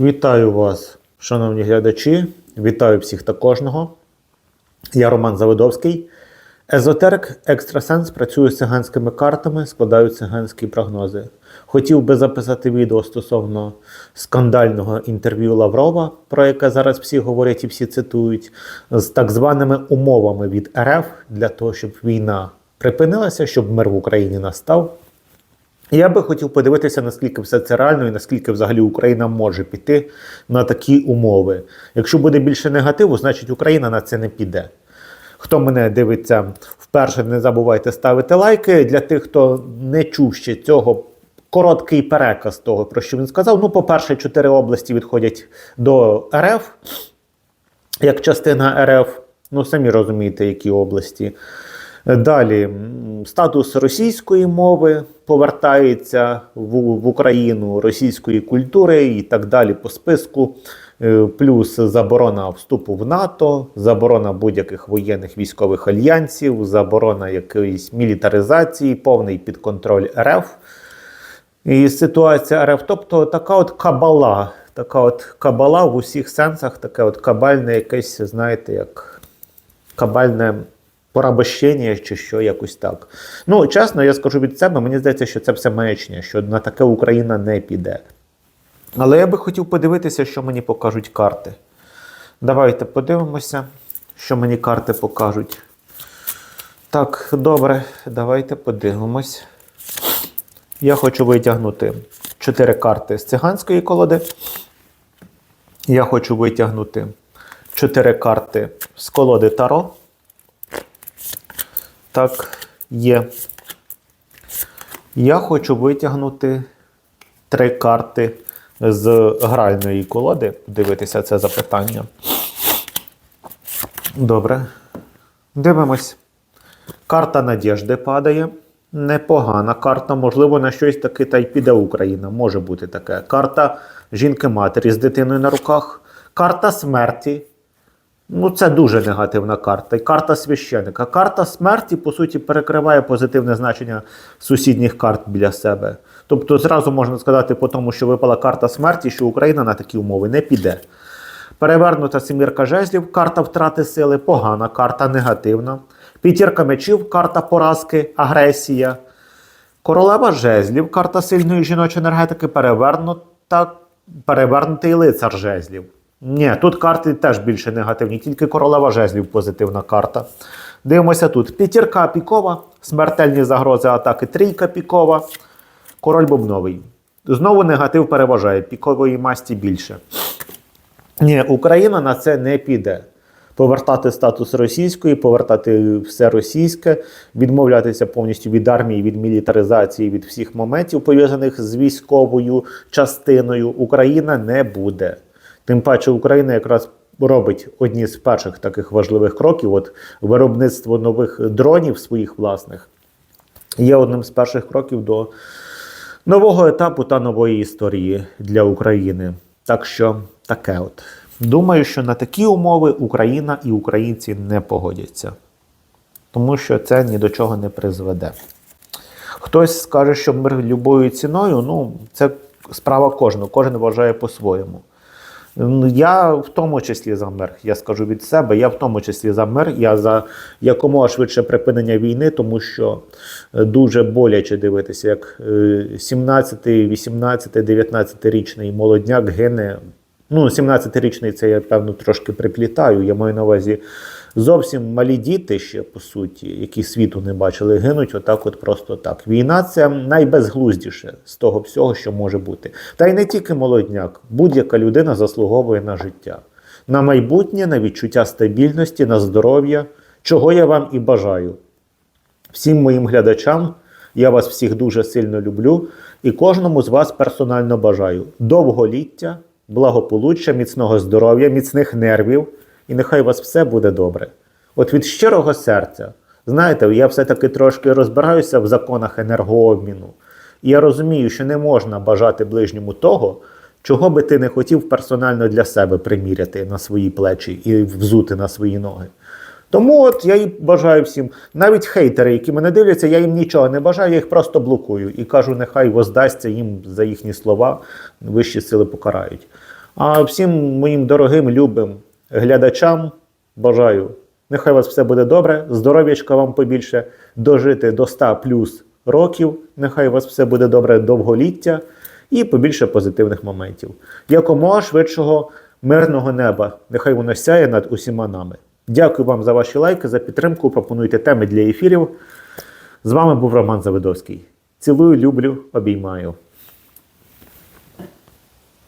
Вітаю вас, шановні глядачі. Вітаю всіх та кожного. Я Роман Заводовський. Езотерик Екстрасенс працює з циганськими картами, складаю циганські прогнози. Хотів би записати відео стосовно скандального інтерв'ю Лаврова, про яке зараз всі говорять і всі цитують, з так званими умовами від РФ для того, щоб війна припинилася, щоб мир в Україні настав. Я би хотів подивитися, наскільки все це реально і наскільки взагалі Україна може піти на такі умови. Якщо буде більше негативу, значить Україна на це не піде. Хто мене дивиться вперше, не забувайте ставити лайки. Для тих, хто не чув ще цього, короткий переказ того, про що він сказав. Ну, по-перше, чотири області відходять до РФ, як частина РФ. Ну, самі розумієте, які області. Далі статус російської мови повертається в, в Україну російської культури і так далі по списку. Е, Плюс заборона вступу в НАТО, заборона будь-яких воєнних військових альянсів, заборона якоїсь мілітаризації, повний підконтроль РФ. І ситуація РФ, тобто така от кабала, така от кабала в усіх сенсах, таке от кабальне якесь, знаєте, як кабальне порабощення чи що, якось так. Ну, чесно, я скажу від себе, мені здається, що це все маячня, що на таке Україна не піде. Але я би хотів подивитися, що мені покажуть карти. Давайте подивимося, що мені карти покажуть. Так, добре, давайте подивимось. Я хочу витягнути 4 карти з циганської колоди. Я хочу витягнути 4 карти з колоди Таро. Так, є. Я хочу витягнути 3 карти з гральної колоди. Дивитися це запитання. Добре. Дивимось. Карта Надєжди падає. Непогана карта, можливо, на щось таки та й піде Україна. Може бути таке. Карта жінки-матері з дитиною на руках. Карта смерті. Ну, це дуже негативна карта. І карта священика. Карта смерті, по суті, перекриває позитивне значення сусідніх карт біля себе. Тобто, зразу можна сказати, по тому, що випала карта смерті, що Україна на такі умови не піде. Перевернута семірка жезлів, карта втрати сили, погана карта, негативна. П'ятірка мечів, карта поразки, агресія. Королева жезлів, карта сильної жіночої енергетики, перевернута, перевернутий лицар жезлів. Ні, тут карти теж більше негативні, тільки королева жезлів позитивна карта. Дивимося тут. П'ятірка пікова, смертельні загрози атаки, трійка пікова, король бубновий. Знову негатив переважає, пікової масті більше. Ні, Україна на це не піде. Повертати статус російської, повертати все російське, відмовлятися повністю від армії, від мілітаризації, від всіх моментів, пов'язаних з військовою частиною, Україна не буде. Тим паче, Україна якраз робить одні з перших таких важливих кроків: от виробництво нових дронів своїх власних є одним з перших кроків до нового етапу та нової історії для України. Так що таке от. Думаю, що на такі умови Україна і українці не погодяться, тому що це ні до чого не призведе. Хтось скаже, що мир любою ціною, ну, це справа кожного, кожен вважає по-своєму. Я в тому числі за мир. Я скажу від себе, я в тому числі за мир. Я за якомога швидше припинення війни, тому що е, дуже боляче дивитися, як е, 17, 18, 19-річний молодняк гине. Ну, 17-річний це я певно трошки приплітаю. Я маю на увазі зовсім малі діти ще по суті, які світу не бачили, гинуть отак, от просто так. Війна це найбезглуздіше з того всього, що може бути. Та й не тільки молодняк, будь-яка людина заслуговує на життя, на майбутнє, на відчуття стабільності, на здоров'я, чого я вам і бажаю. Всім моїм глядачам. Я вас всіх дуже сильно люблю і кожному з вас персонально бажаю довголіття, благополуччя, міцного здоров'я, міцних нервів, і нехай у вас все буде добре. От від щирого серця, знаєте, я все-таки трошки розбираюся в законах енергообміну. І я розумію, що не можна бажати ближньому того, чого би ти не хотів персонально для себе приміряти на свої плечі і взути на свої ноги. Тому от я і бажаю всім, навіть хейтери, які мене дивляться, я їм нічого не бажаю, я їх просто блокую і кажу, нехай воздасться їм за їхні слова, вищі сили покарають. А всім моїм дорогим, любим глядачам бажаю, нехай у вас все буде добре, здоров'ячка вам побільше, дожити до 100 плюс років, нехай у вас все буде добре довголіття і побільше позитивних моментів. Якомога швидшого мирного неба, нехай воно сяє над усіма нами. Дякую вам за ваші лайки, за підтримку. Пропонуйте теми для ефірів. З вами був Роман Завидовський. Цілую, люблю, обіймаю.